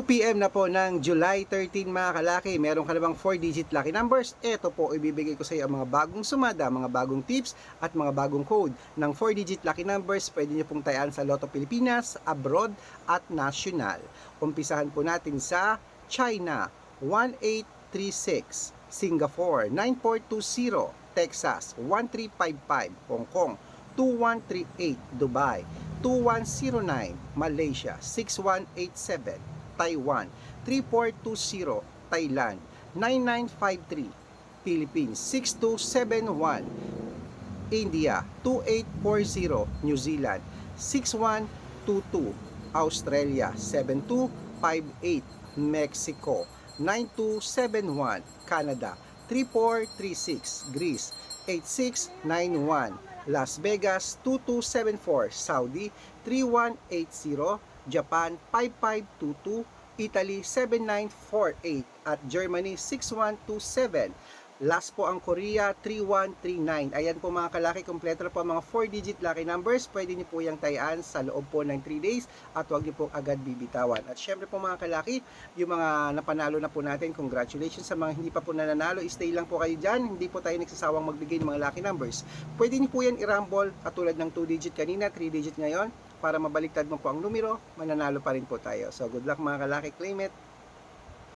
2pm na po ng July 13 mga kalaki. Meron ka na bang 4-digit lucky numbers? Ito po, ibibigay ko sa iyo ang mga bagong sumada, mga bagong tips at mga bagong code ng 4-digit lucky numbers. Pwede nyo pong tayaan sa Lotto Pilipinas, abroad at national. Umpisahan po natin sa China 1836, Singapore 9420, Texas 1355, Hong Kong 2138, Dubai 2109, Malaysia 6187, Taiwan 3420, Thailand 9953, Philippines 6271, India 2840, New Zealand 6122, Australia 7258, Mexico 9271, Canada 3436, Greece 8691, Las Vegas 2274, Saudi 3180, Japan 5522, Italy 7948 at Germany 6127. Last po ang Korea 3139. Ayan po mga kalaki, kompleto po mga 4-digit lucky numbers. Pwede niyo po yung tayaan sa loob po ng 3 days at huwag niyo po agad bibitawan. At syempre po mga kalaki, yung mga napanalo na po natin, congratulations sa mga hindi pa po nananalo. Stay lang po kayo dyan. Hindi po tayo nagsasawang magbigay ng mga lucky numbers. Pwede niyo po yan i-rumble katulad ng 2-digit kanina, 3-digit ngayon para mabaliktad mo po ang numero, mananalo pa rin po tayo. So good luck mga kalaki, claim it!